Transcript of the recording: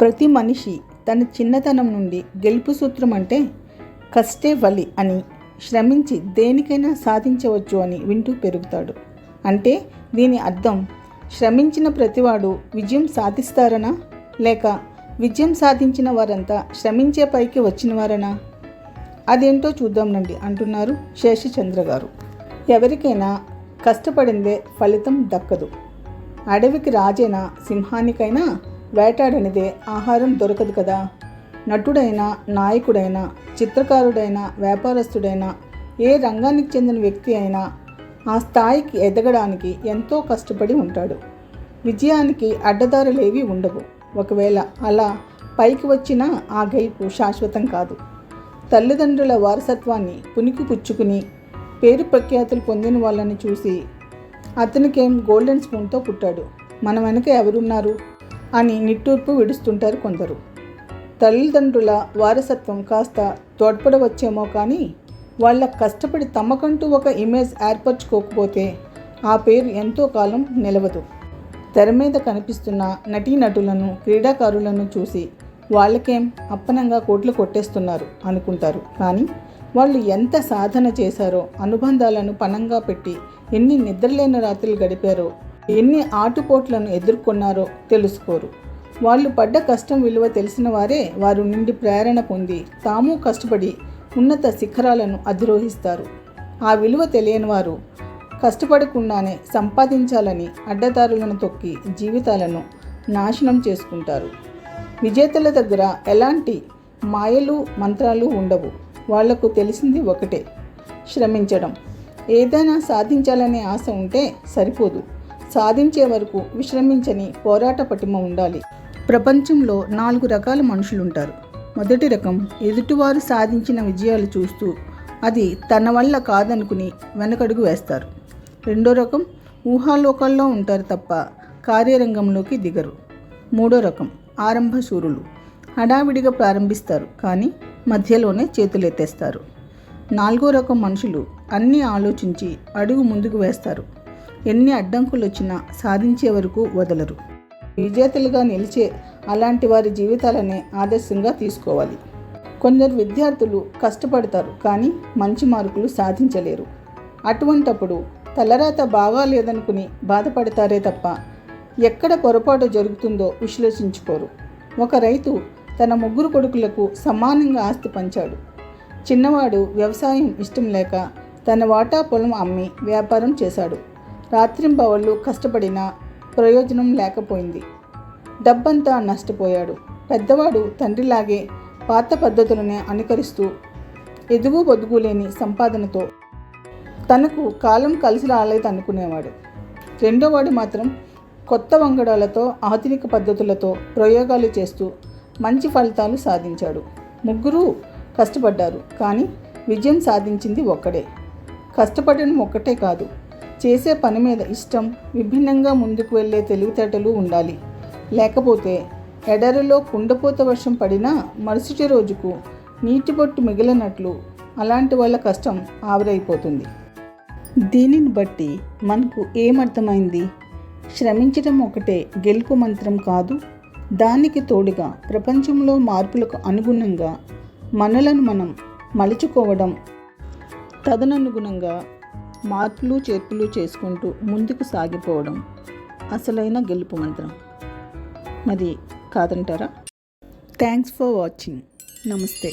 ప్రతి మనిషి తన చిన్నతనం నుండి గెలుపు సూత్రం అంటే కష్టే వలి అని శ్రమించి దేనికైనా సాధించవచ్చు అని వింటూ పెరుగుతాడు. అంటే దీని అర్థం శ్రమించిన ప్రతివాడు విజయం సాధిస్తారనా? లేక విజయం సాధించిన వారంతా శ్రమించే పైకి వచ్చిన వారనా అదేంటో చూద్దాంనండి అంటున్నారు శేషచంద్ర గారు ఎవరికైనా కష్టపడిందే ఫలితం దక్కదు. అడవికి రాజైన సింహానికైనా వేటాడనిదే ఆహారం దొరకదు కదా. నటుడైనా నాయకుడైనా చిత్రకారుడైనా వ్యాపారస్తుడైనా ఏ రంగానికి చెందిన వ్యక్తి అయినా ఆ స్థాయికి ఎదగడానికి ఎంతో కష్టపడి ఉంటాడు. విజయానికి అడ్డదారులేవి ఉండవు. ఒకవేళ అలా పైకి వచ్చినా ఆ గెలుపు శాశ్వతం కాదు. తల్లిదండ్రుల వారసత్వాన్ని పునికి పుచ్చుకుని పేరు ప్రఖ్యాతులు పొందిన వాళ్ళని చూసి అతనికేం గోల్డెన్ స్పూన్తో పుట్టాడు. మన వెనక ఎవరున్నారు? అని నిట్టూర్పు విడుస్తుంటారు కొందరు. తల్లిదండ్రుల వారసత్వం కాస్త తోడ్పడవచ్చేమో కానీ వాళ్ళ కష్టపడి తమకంటూ ఒక ఇమేజ్ ఏర్పరచుకోకపోతే ఆ పేరు ఎంతో కాలం నిలవదు. తెర మీద కనిపిస్తున్న నటీనటులను క్రీడాకారులను చూసి వాళ్ళకేం అప్పనంగా కోట్లు కొట్టేస్తున్నారు అనుకుంటారు. కానీ వాళ్ళు ఎంత సాధన చేశారో అనుబంధాలను పణంగా పెట్టి ఎన్ని నిద్రలేని రాత్రులు గడిపారో ఎన్ని ఆటుపోట్లను ఎదుర్కొన్నారో తెలుసుకోరు. వాళ్ళు పడ్డ కష్టం విలువ తెలిసిన వారే వారు నుండి ప్రేరణ పొంది తాము కష్టపడి ఉన్నత శిఖరాలను అధిరోహిస్తారు. ఆ విలువ తెలియని వారు కష్టపడకుండానే సంపాదించాలని అడ్డదారులను తొక్కి జీవితాలను నాశనం చేసుకుంటారు. విజేతల దగ్గర ఎలాంటి మాయలు మంత్రాలు ఉండవు. వాళ్ళకు తెలిసింది ఒకటే శ్రమించడం. ఏదైనా సాధించాలనే ఆశ ఉంటే సరిపోదు. సాధించే వరకు విశ్రమించని పోరాట పటిమ ఉండాలి. ప్రపంచంలో నాలుగు రకాల మనుషులుంటారు. మొదటి రకం ఎదుటివారు సాధించిన విజయాలు చూస్తూ అది తన వల్ల కాదనుకుని వెనకడుగు వేస్తారు. రెండో రకం ఊహాలోకాల్లో ఉంటారు తప్ప కార్యరంగంలోకి దిగరు. మూడో రకం ఆరంభ శూరులు. హడావిడిగా ప్రారంభిస్తారు కానీ మధ్యలోనే చేతులెత్తేస్తారు. నాలుగో రకం మనుషులు అన్నీ ఆలోచించి అడుగు ముందుకు వేస్తారు. ఎన్ని అడ్డంకులు వచ్చినా సాధించే వరకు వదలరు. విజేతలుగా నిలిచే అలాంటి వారి జీవితాలనే ఆదర్శంగా తీసుకోవాలి. కొందరు విద్యార్థులు కష్టపడతారు కానీ మంచి మార్కులు సాధించలేరు. అటువంటప్పుడు తలరాత బాగా లేదనుకుని బాధపడతారే తప్ప ఎక్కడ పొరపాటు జరుగుతుందో విశ్లేషించుకోరు. ఒక రైతు తన ముగ్గురు కొడుకులకు సమానంగా ఆస్తి పంచాడు. చిన్నవాడు వ్యవసాయం ఇష్టం లేక తన వాటా పొలం అమ్మి వ్యాపారం చేశాడు. రాత్రింబవళ్ళు కష్టపడినా ప్రయోజనం లేకపోయింది. డబ్బంతా నష్టపోయాడు. పెద్దవాడు తండ్రిలాగే పాత పద్ధతులనే అనుకరిస్తూ ఎదుగు బొదుగు లేని సంపాదనతో తనకు కాలం కలిసి రాలేదనుకునేవాడు. రెండోవాడు మాత్రం కొత్త వంగడాలతో ఆధునిక పద్ధతులతో ప్రయోగాలు చేస్తూ మంచి ఫలితాలు సాధించాడు. ముగ్గురు కష్టపడ్డారు కానీ విజయం సాధించింది ఒక్కడే. కష్టపడడం ఒక్కటే కాదు చేసే పని మీద ఇష్టం విభిన్నంగా ముందుకు వెళ్ళే తెలివితేటలు ఉండాలి. లేకపోతే ఎడరిలో కుండపోత వర్షం పడినా మరుసటి రోజుకు నీటి బొట్టు మిగిలినట్లు అలాంటి వాళ్ళ కష్టం ఆవిరైపోతుంది. దీనిని బట్టి మనకు ఏమర్థమైంది? శ్రమించడం ఒకటే గెలుపు మంత్రం కాదు. దానికి తోడుగా ప్రపంచంలో మార్పులకు అనుగుణంగా మనలను మనం మలుచుకోవడం తదననుగుణంగా మార్పులు చేర్పులు చేసుకుంటూ ముందుకు సాగిపోవడం అసలైన గెలుపు మంత్రం. మరి కాదంటారా? థ్యాంక్స్ ఫర్ వాచింగ్ నమస్తే.